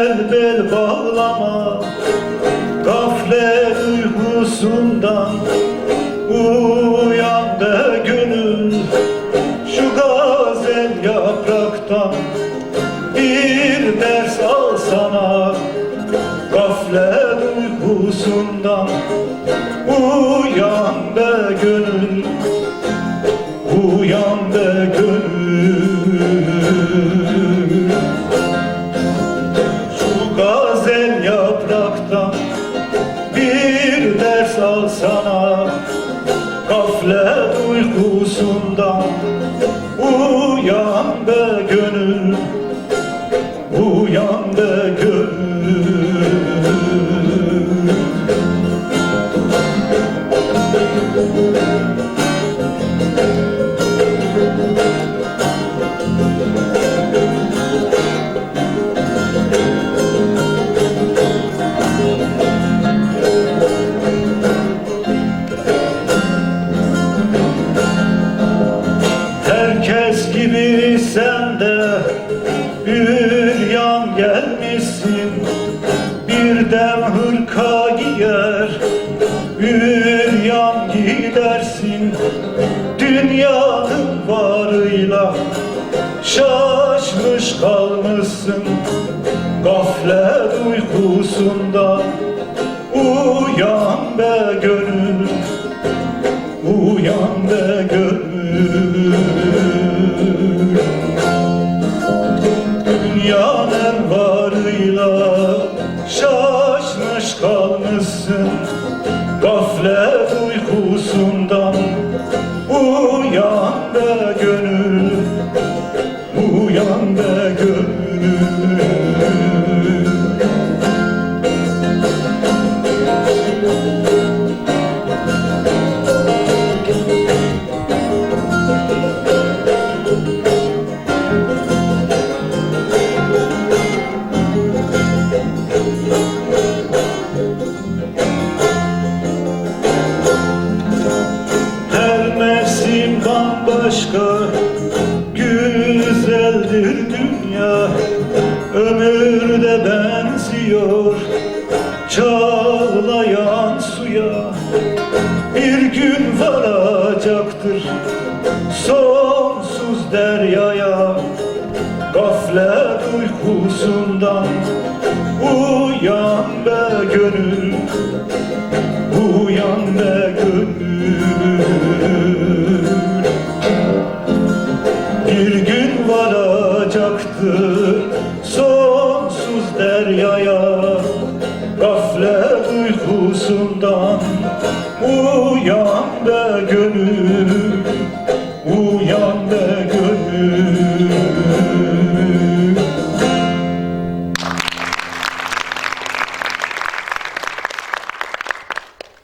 Gel bel bağlama Gaflet uykusundan. Uyan be gönül Şu gazel yapraktan. Bir ders alsana Gaflet uykusundan. Uyan be gönül gazel yapraktan Bir ders alsana Gaflet uykusundan Bir dem hırka giyer? Üryan gidersin. Dünyanın varıyla Şaşmış kalmışsın. Gaflet uykusundan Kalmışsın Gaflet uykusundan Uyan Her mevsim bambaşka Güzeldir dünya. Ömür de benziyor Çağlayan suya. Bir gün varacaktır Sonsuz deryaya Gaflet uykusundan 我